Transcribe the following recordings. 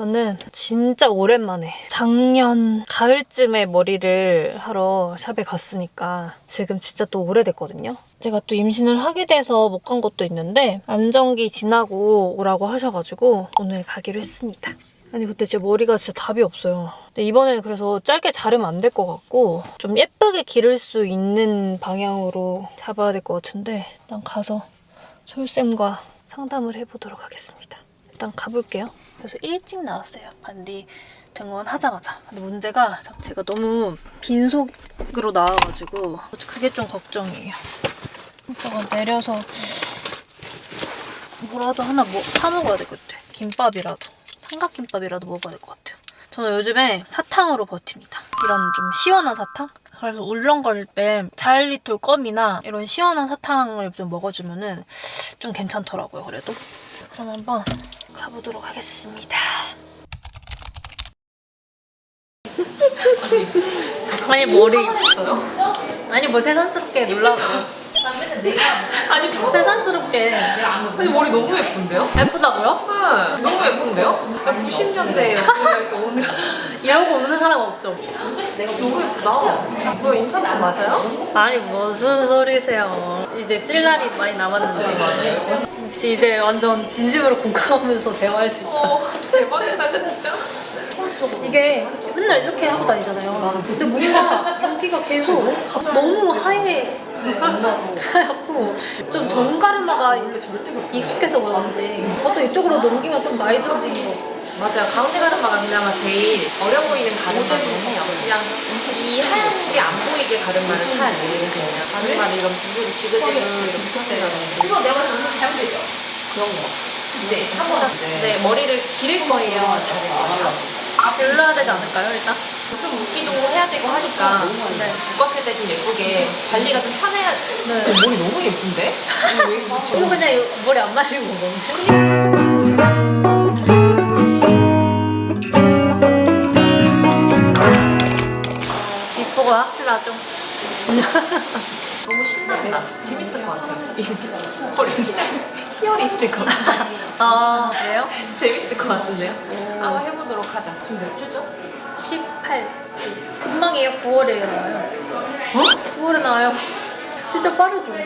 저는 진짜 오랜만에 작년 가을쯤에 머리를 하러 샵에 갔으니까 지금 진짜 또 오래됐거든요. 제가 또 임신을 하게 돼서 못 간 것도 있는데 안정기 지나고 오라고 하셔가지고 오늘 가기로 했습니다. 아니 그때 제 머리가 진짜 답이 없어요. 근데 이번에는 그래서 짧게 자르면 안 될 것 같고 좀 예쁘게 기를 수 있는 방향으로 잡아야 될 것 같은데 일단 가서 솔쌤과 상담을 해보도록 하겠습니다. 일단 가볼게요. 그래서 일찍 나왔어요. 반디 등원하자마자. 근데 문제가 제가 너무 빈속으로 나와가지고 그게 좀 걱정이에요. 이따가 내려서 뭐라도 하나 뭐 사 먹어야 될 것 같아. 김밥이라도. 삼각김밥이라도 먹어야 될 것 같아요. 저는 요즘에 사탕으로 버팁니다. 이런 좀 시원한 사탕? 그래서 울렁거릴 때 자일리톨 껌이나 이런 시원한 사탕을 좀 먹어주면은 좀 괜찮더라고요, 그래도. 그럼 한번 가보도록 하겠습니다. 아니, 머리. 아니, 뭐 새삼스럽게 놀라고 요. 아니 뭐? 새삼스럽게. 아니 머리 너무 예쁜데요? 예쁘다고요? 네, 너무 예쁜데요? 90년대 영화에서 오는 이러고 오는 사람 없죠? 너무 예쁘다. 이거 임산부 맞아요? 아니 무슨 소리세요? 이제 찔 날이 많이 남았는데 역시 이제 완전 진심으로 공감하면서 대화할 수 있다. 어 대박이다 진짜. 이게 맨날 이렇게 하고 다니잖아요. 근데 뭔가 여기가 계속 너무 하얘. 하얗고 좀 정가르마가 익숙해서 그런지 어떤 이쪽으로 넘기면 좀 나이 들어 보이는 거 맞아요. 가운데 가르마가 그나마 제일 어려 보이는 가르마긴 해요. 그냥 이 하얀 게 안 보이게 가르마를 사야 돼요. 그냥 가르마를 이런 부분이 지그재그 이렇게 펴내가지고 이거 내가 잘못되죠? 그런 거. 네, 한번 네, 머리를 기를 거예요. 자세가. 아 별로야 되지 않을까요 일단? 좀 묶기도 해야 되고 하니까 네. 묶었을 때 좀 예쁘게 관리가 좀 편해야 돼. 네. 머리 너무 예쁜데? 이거 왜? 이거 그냥 이- 머리 안 말리고 먹는데? 이쁘고 확실하죠? 너무 신난다. 재밌을 것 같아요. 이 머리 희열이 있을 것 같아. 아 그래요? 재밌을 것 같은데요? 한번 해보도록 하자. 지금 몇 주죠? 18 금방이에요 9월에 나와요 어? 9월에 나와요 진짜 빠르죠? 왜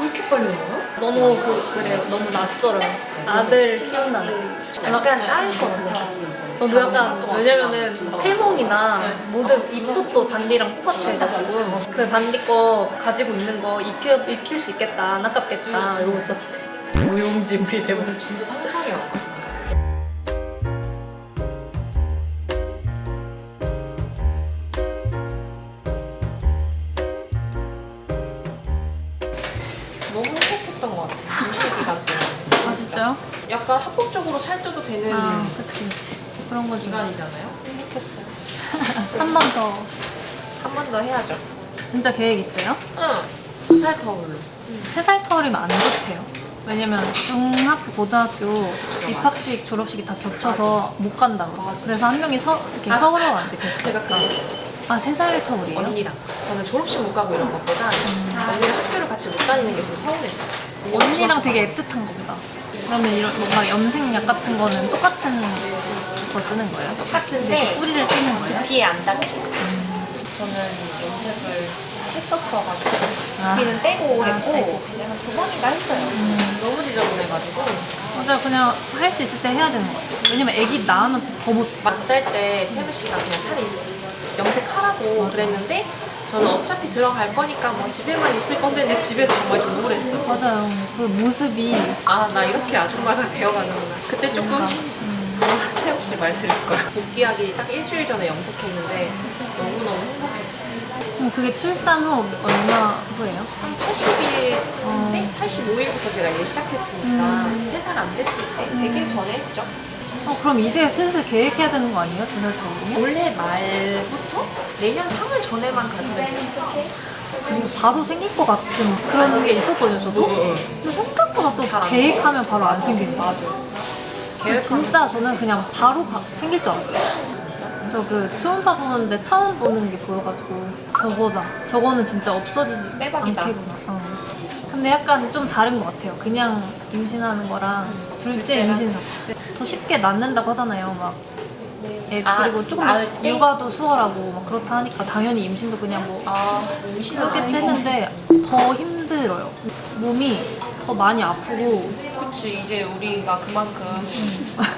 이렇게 빨리 나와요? 너무 그, 그래요 너무 낯설어요 아들 키운다는 약간 까일 것 같아. 저도 약간 왜냐면은 태몽이나 모든 입도 반디랑 똑같아가지고 그 반디 거 가지고 있는 거 입혀, 입힐 수 있겠다 안 아깝겠다 이러고 있었는데 무용지물이 돼버렸어 진짜 상상이 안 가. 너무 행복했던 것 같아요. 임신 기간 동안. 아 진짜요? 약간 합법적으로 살쪄도 되는 아 그치 그런 거 좋아 기간이잖아요. 행복했어요. 한 번 더 한 번 더 해야죠. 진짜 계획 있어요? 응. 두 살 터울로. 세 살 터울이면 안 좋대요 왜냐면 중학교, 고등학교 입학식, 졸업식이 다 겹쳐서 못 간다고 그래서 한 명이 서, 이렇게 아. 서울에 왔는데 계속 제가 그 아, 세 살 터울이에요? 언니랑 저는 졸업식 못 가고 이런 것보다 언니랑 학교를 같이 못 다니는 게 좀 서운했어요. 언니랑 되게 애틋한 거보다. 그러면 이런 뭔가 염색약 같은 거는 똑같은 거 쓰는 거예요? 똑같은데 뿌리를 떼는 거예요? 두피에 안 닿게. 저는 염색을 했었어가지고 아. 두피는 떼고 아, 했고 떼고. 한두 번인가 했어요. 음. 너무 지저분해가지고 맞아, 그냥 할 수 있을 때 해야 되는 거 같아요. 왜냐면 애기 낳으면 더 못해. 만날 때 태그 씨가 그냥 차라리 염색하라고 그랬는데 저는 어차피 들어갈 거니까 뭐 집에만 있을 건데 근데 집에서 정말 좀 우울했어. 맞아요. 그 모습이 아 나 이렇게 아줌마가 되어가는구나. 그때 조금 씨말 들을 걸. 복귀하기 딱 일주일 전에 염색했는데 너무너무 행복했어. 그럼 그게 출산 후 얼마 후예요? 한 80일, 어. 네? 85일부터 제가 일 시작했으니까 음. 세 달 안 됐을 때 100일 전에 했죠. 어, 그럼 이제 슬슬 계획해야 되는 거 아니에요? 두살 터울이? 올해 말부터 내년 3월 전에만 행복해. 뭐 바로 생길 것 같은 그런 게 있었거든요, 저도. 근데 생각보다 또 계획하면 바로 안 생기는 거예요. 계획하면 진짜 저는 그냥 바로 가- 생길 줄 알았어요. 저 그 초음파 보는데 처음 보는 게 보여가지고 저거다. 저거는 진짜 없어지지 빼박이다. 않겠구나. 어. 근데 약간 좀 다른 것 같아요. 그냥 임신하는 거랑 둘째 임신 더 쉽게 낳는다고 하잖아요. 막 애, 아, 그리고 조금 낳을 때? 육아도 수월하고 막 그렇다 하니까 당연히 임신도 그냥 뭐 아, 임신은 그렇겠지 아니고. 했는데 더 힘들어요. 몸이 더 많이 아프고 그치, 이제 우리가 그만큼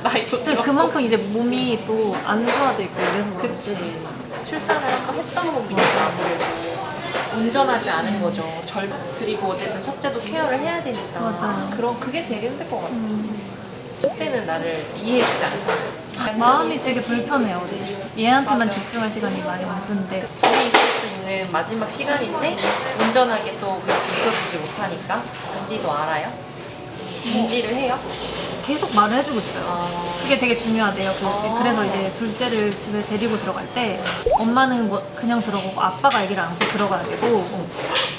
나이도 근데 들어. 그만큼 이제 몸이 또 안 좋아져 있고 이래서 그렇지. 그치. 출산을 한번 했던 몸이니까 아무래도 온전하지 않은 거죠. 절 그리고 어쨌든 첫째도 케어를 해야 되니까. 맞아요. 그런 그게 제일 힘들 것 같아. 음, 첫째는 나를 이해해주지 않잖아요. 마음이 되게 불편해요. 얘한테만 집중할 시간이 많이 없는데 둘이 있을 수 있는 마지막 시간인데 온전하게 또 같이 있어주지 못하니까 안디도 알아요? 인지를 해요? 계속 말을 해주고 있어요. 아, 그게 되게 중요하대요. 그, 아. 그래서 이제 둘째를 집에 데리고 들어갈 때 엄마는 뭐 그냥 들어가고 아빠가 아기를 안고 들어가야 되고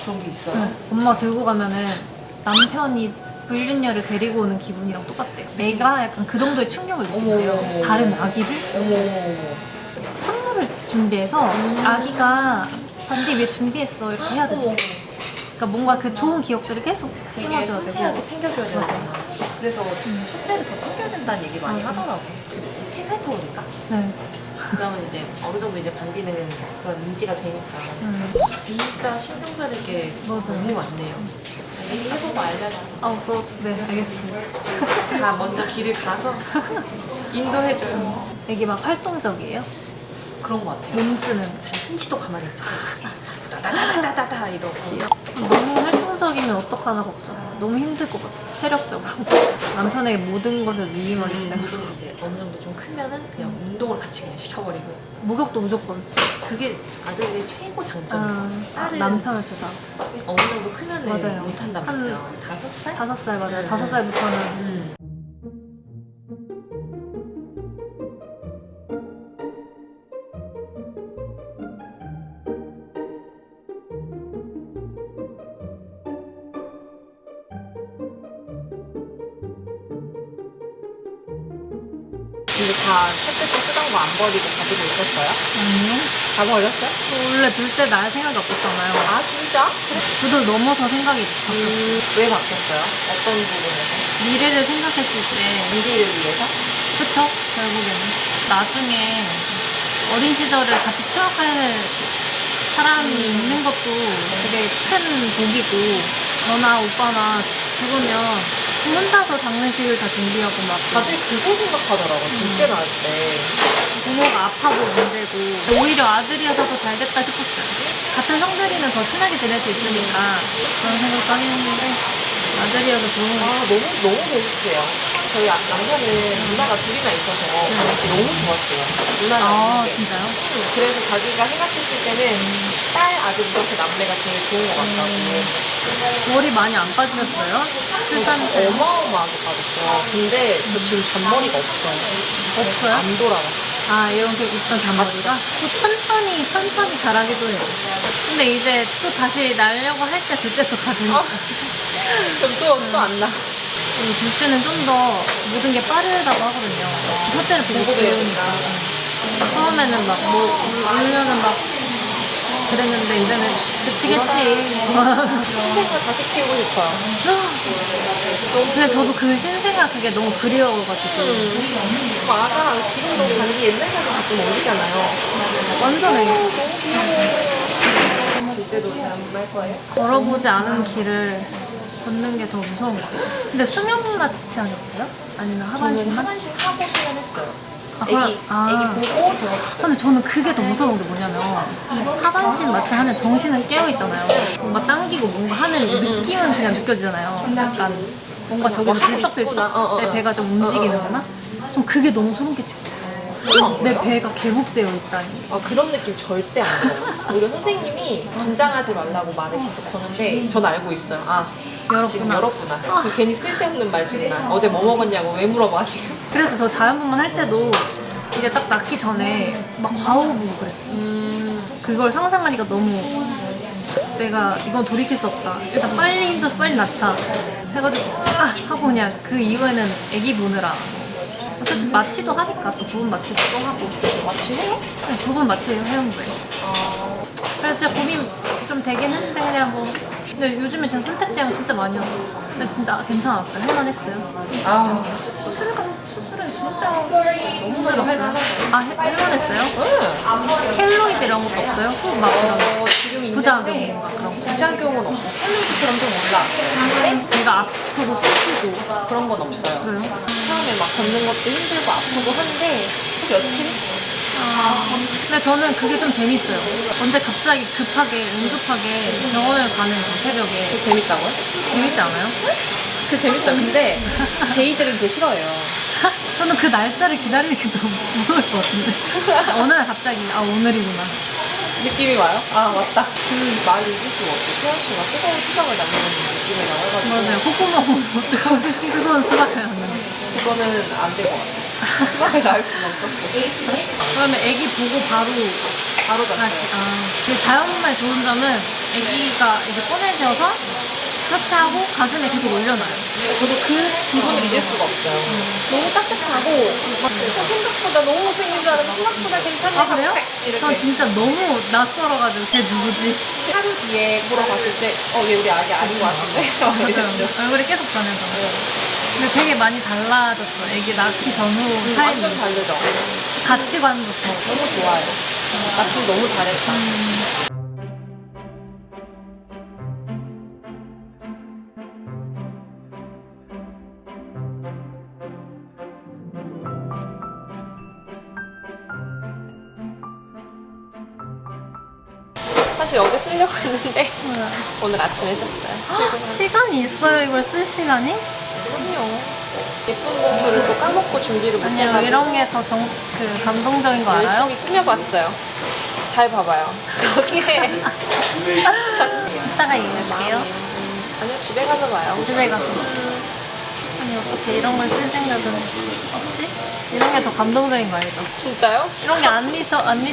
그런 게 있어요. 네, 엄마가 들고 가면은 남편이 불륜녀를 데리고 오는 기분이랑 똑같대요. 내가 약간 그 정도의 충격을. 어머. 다른 아기를 어머. 선물을 준비해서 아기가 반디 왜 준비했어 이렇게 해야. 된대. 그러니까 뭔가 그 좋은 기억들을 계속 되게 심어줘야 되고. 챙겨줘야 되잖아. 그래서 첫째를 더 챙겨야 된다는 얘기 많이 맞아. 하더라고. 세살 터우니까. 네. 그러면 이제 어느 정도 이제 반디는 그런 인지가 되니까. 음. 진짜 신경 써야 될 게 맞아요. 너무 많네요. 얘기해보고 알려줘. 어, 그, 네, 알겠습니다. 다 먼저 길을 가서 인도해줘요. 애기 막 활동적이에요? 그런 것 같아요. 몸 쓰는. 한치도 가만히 있지 않아. 따다다다다다 이러고. 너무 활동적이면 어떡하나 걱정. 너무 힘들 것 같아. 체력적으로. 남편에게 모든 것을 위임하기 때문에. 그래서 이제 어느 정도 좀 크면은 그냥 운동을 같이 그냥 시켜버리고. 목욕도 무조건. 그게 아들의 최고 장점이에요. 아, 딸은 남편한테 다. 어느 정도 크면은 맞아요. 못한단 한 말이에요. 다섯 살? 다섯 살 맞아요. 음. 다섯 살부터는. 음. 때 쓰던 거 안 버리고 가지고 있었어요? 아니요. 다 버렸어요? 원래 둘째 낳을 생각이 없었잖아요. 아 진짜? 두들 넘어서 생각이 바뀌었어요. 음, 왜 바뀌었어요? 어떤 부분에서? 미래를 생각했을 때. 인디를 위해서? 그쵸? 결국에는. 나중에 어린 시절을 같이 추억할 사람이 있는 것도 되게 큰 복이고, 저나 오빠나 죽으면 혼자서 장례식을 다 준비하고 막. 다들 그거 생각하더라고 둘째 낳을 때 부모가 아파도 문제고, 오히려 아들이어서 더 잘 됐다 싶었어요. 같은 성들이면 더 친하게 지낼 수 있으니까 그런 생각도 하긴 했는데, 아들이어서 좋은 거. 아 너무 너무 재밌어요 저희 아- 남편은 누나가 둘이나 있어서 너무 좋았어요 누나가 아, 있는 게 진짜요? 음, 그래서 자기가 생각했을 때는 딸 아들 이렇게 남매가 제일 좋은 것 같다고 머리 많이 안 빠지셨어요? 출산 때? 어마어마하게 빠졌어요 근데 저 지금 잔머리가 없어요 없어요? 안 돌아가 아, 이렇게 있던 잔머리가? 또 천천히, 천천히 자라기도 해요. 근데 이제 또 다시 날려고 할 때 둘째 또 가지니까. 그럼 또 또 안 나. 이 둘째는 좀 더 모든 게 빠르다고 하거든요. 첫째를 보고 보고 배우니까. 배우니까. 처음에는 막 뭐, 울면은 막 그랬는데 이제는 그치겠지. 신생을 다시 키우고 싶어요. 근데 저도 그 신생아 그게 너무 그리워가지고. 맞아. 지금도 단지 옛날 사진 가끔 올리잖아요. 완전 애기. 둘째도 잘할 거예요? 걸어보지 않은 길을 걷는 게 더 무서운 것 같아요. 근데 수면 마취 하셨어요? 아니면 저는 하반신만? 하반신 하고 수면했어요. 아, 애기, 그럼- 아. 애기 보고 제가 근데 저는 그게 더 무서운 게 뭐냐면 하반신 마취 하면 정신은 깨어 있잖아요. 뭔가 당기고 뭔가 하는 느낌은 그냥 느껴지잖아요. 약간 뭔가 저기서 뭐 하고 들썩들썩 있구나. 어, 어, 내 어. 배가 좀 움직이는구나. 좀 그게 너무 소름 끼치고 내 배가 개복되어 있다니. 아, 그런 느낌 절대 안 들어요. 우리 선생님이 긴장하지 말라고 말을 계속 거는데 전 알고 있어요. 아, 지금 열었구나. 열었구나. 그 괜히 쓸데없는 말 지금 나. 어제 뭐 먹었냐고 왜 물어봐 지금. 그래서 저 자연분만 할 때도 이제 딱 낳기 전에 막 과호 보고 그랬어요. 음, 그걸 상상하니까 너무 내가 이건 돌이킬 수 없다. 일단 빨리 힘줘서 빨리 낳자. 해가지고 아 하고 그냥 그 이후에는 애기 보느라 마취도 하니까 또 부분 마취도 또 하고 마취해요? 네, 부분 마취 회원부에 아, 그래서 진짜 고민 좀 되긴 했는데 그냥 뭐 근데 요즘에 진짜 선택제한 진짜 많이 와요. 근데 진짜 괜찮았어요. 할만했어요. 아, 수술 수술은 진짜 너무 힘들었어요. 아 해- 할만했어요? 응. 켈로이드 이런 것도 없어요? 후막 거. 어, 지금 부작용 그런 거. 부작용은 없어. 헬로우드처럼 좀 올라. 제가 아프고 쑤시고 그런 건 없어요. 그래요? 처음에 막 걷는 것도 힘들고 아프고 한데 며칠? 아, 근데 저는 그게 좀 재밌어요. 언제 갑자기 급하게 응급하게 병원을 가는 거 새벽에 재밌다고요? 재밌지 않아요? 그 재밌어요. 근데 제이들은 그게 싫어해요. 저는 그 날짜를 기다리는 게 너무 무서울 것 같은데 어느 날 갑자기 아 오늘이구나 느낌이 와요? 아 맞다. 그 말을 잊을 수가 없어. 수현 씨가 뜨거운 수박을 남기는 느낌이라고 해가지고 맞아요 콧구멍 어떡하면 뜨거운 수박을 넣는 그거는 안 될 것 같아. 수 박을 낳을 수는 없었어. 그러면 애기 보고 바로 바로 다시 났어요. 아 근데 자연분만의 좋은 점은 애기가 이제 꺼내져서 터치하고 가슴에 계속 올려놔요 저도 그 기분을 잊을 수가 없어요. 너무 따뜻하고 막 생각보다 너무 못생긴 줄 알았는데 생각보다 괜찮네. 아 그래요? 이렇게. 전 진짜 너무 낯설어가지고 쟤 누구지? 하루 뒤에 보러 갔을 때, 어, 얘 우리 아기 아닌 것 같은데? 맞아요 얼굴이 계속 변해서 근데 되게 많이 달라졌어 애기 낳기 전후 삶이 완전 다르죠? 가치관부터 너무 좋아요. 나도 너무 잘했다. 사실 어제 쓰려고 했는데 오늘 아침에 썼어요. 시간이 있어요 이걸 쓸 시간이? 예쁜 공주를 또 까먹고 준비를 아니요 못해가지고 이런 게 더 정 그 감동적인 거 알아요? 열심히 꾸며봤어요. 잘 봐봐요. 거기에 이따가 얘기할게요 아니요 집에 가서 봐요. 집에 가서 아니 어떻게 이런 걸 쓸 생각은 없지? 이런 게 더 감동적인 거 알죠? 진짜요? 이런 게안 미쳐 안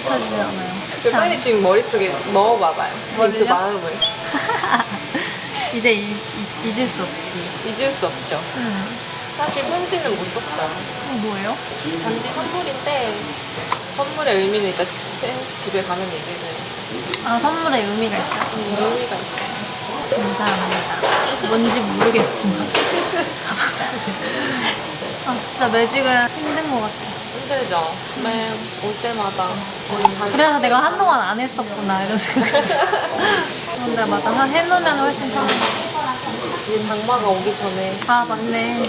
않아요 그 빨리 지금 머릿속에 넣어봐봐요. 그 뭐를요? 마음을 이제 이, 이, 잊을 수 없지 잊을 수 없죠. 음. 사실 편지는 못 썼어요. 이거 뭐예요? 단지 선물인데 선물의 의미는 일단 쌤 집에 가면 얘기해줘요. 아 선물에 의미가 있어요? 음, 의미가 있어요. 감사합니다 뭔지 모르겠지만 아 진짜 매직은 힘든 것 같아 힘들죠. 맨올 때마다 거의 반 그래서 내가 한동안 안 했었구나 이런 생각이 들었어. 근데 맞아 한 해놓으면 훨씬 편해. 이제 장마가 오기 전에 아 맞네.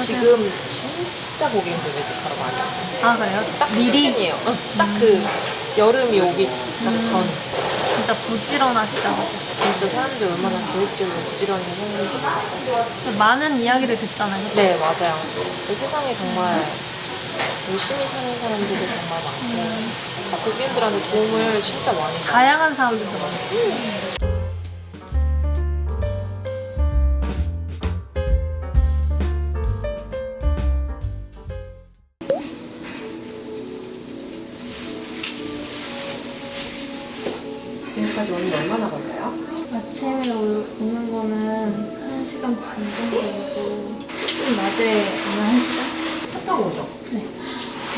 지금 진짜 보기 힘들게 하러 많이 와요. 아 그래요? 딱 미리 시즌이에요. 딱 그 여름이 오기 딱 전. 진짜 부지런하시다. 진짜 사람들이 얼마나 계획적으로 부지런히 하는지. 많은 이야기를 듣잖아요. 네, 맞아요. 이 세상에 정말 열심히 사는 사람들이 정말 많고, 고객님들한테 도움을 진짜 많이. 다양한 사람들도 많고. 여기까지 오는데 얼마나 걸려요? 아침에 오- 오는 거는 1시간 반 정도고 좀 낮에 오면 1시간? 차 타고 오죠? 네.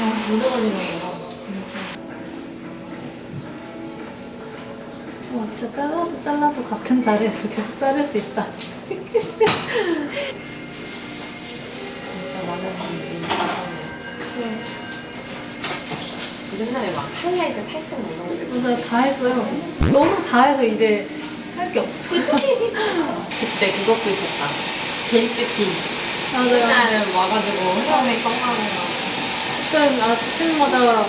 아, 오래 걸리네요. 와 진짜 잘라도 잘라도 같은 자리에서 계속 자를 수 있다. 진짜 많은 분들이 네. 옛날에 막 하이라이트 탈색 뭐 이런 거 있었어요. 맞아요 다 했어요. 너무 다 해서 이제 할 게 없어요. 그때 그것도 있었다. 젤뷰티. 맞아요. 옛날에 와가지고 헤어메이크업 하고 그땐 아침마다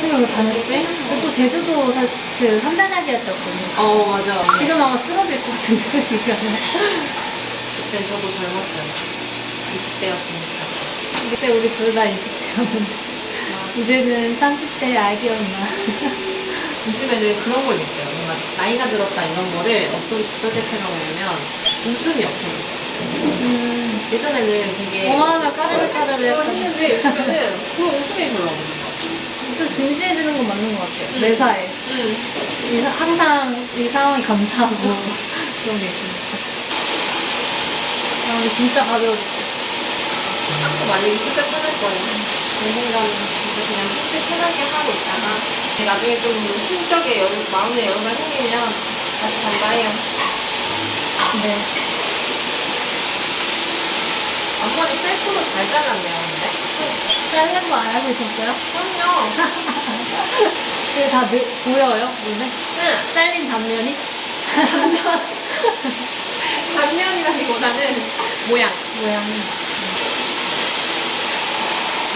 생각을 다녔지. 또 제주도 살, 그 한달나기였거든요. 어, 맞아. 지금 아마 쓰러질 것 같은데. 그때 저도 젊었어요. 20대였으니까. 그때 우리 둘 다 20대였는데 이제는 30대 아기였나. 요즘에는 그런 걸 느껴요. 뭔가 나이가 들었다 이런 거를 어떤 어떨때처럼 보면 웃음이 없어요. 음, 예전에는 되게 어마어마 까르르 까르르 그걸 약간 했는데 요즘에는 그 웃음이 별로 없는 것 같아요. 좀 진지해지는 건 맞는 것 같아요. 음. 매사에. 응. 이, 항상 이 상황이 감사하고 그런 게 있으니까. 아, 근데 진짜 가벼워졌어. 땀도 많이 진짜 편할 거예요. 당분간 은 진짜 그냥 속 편하게 하고 있다가 나중에 좀 심적에 여유, 마음의 여유가 생기면 다시 간다 해요. 네. 앞머리 셀프로 잘 잘랐네요, 근데. 자른 거 알고 있었어요? 그럼요. 그게 다 느, 보여요? 눈에? 응. 잘린 단면이? 단면이라기보다는 모양. 모양이.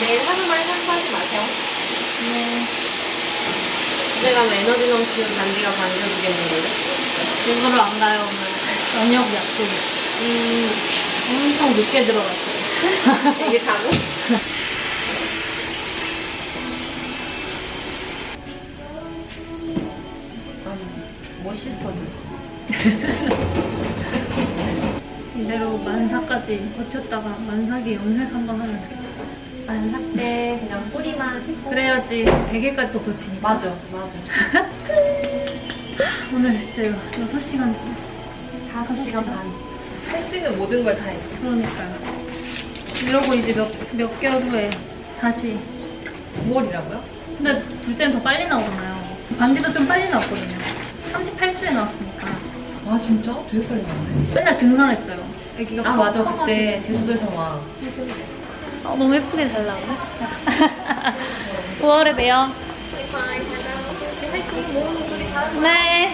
내일 하루만 샴푸하지 마세요. 네. 집에 가면 에너지 넘치는 단디가 반겨주겠는데. 일부러 안 가요, 오늘. 저녁 약속이. 음, 엄청 늦게 들어갔어요. 이게 자고? 멋있어졌어. 이대로 만사까지 버텼다가 만삭이 염색 한번 하면 되 만삭 때 그냥 뿌리만 그래야지 100일까지 또 버티니까. 맞아, 맞아. 오늘 진짜 6시간. 5시간 반. 할 수 있는 모든 걸다 해. 그러니까요. 이러고 이제 몇, 몇 개월 후에 다시. 9월이라고요? 근데 둘째는 더 빨리 나오잖아요. 반디도 좀 빨리 나왔거든요. 38주에 나왔으니까. 아, 진짜? 되게 빨리 나왔네. 맨날 등산했어요. 애기가 아, 맞아. 커가지고. 그때 제주도에서 막. 아, 너무 예쁘게 잘 나오네. 9월에 봬요. 네.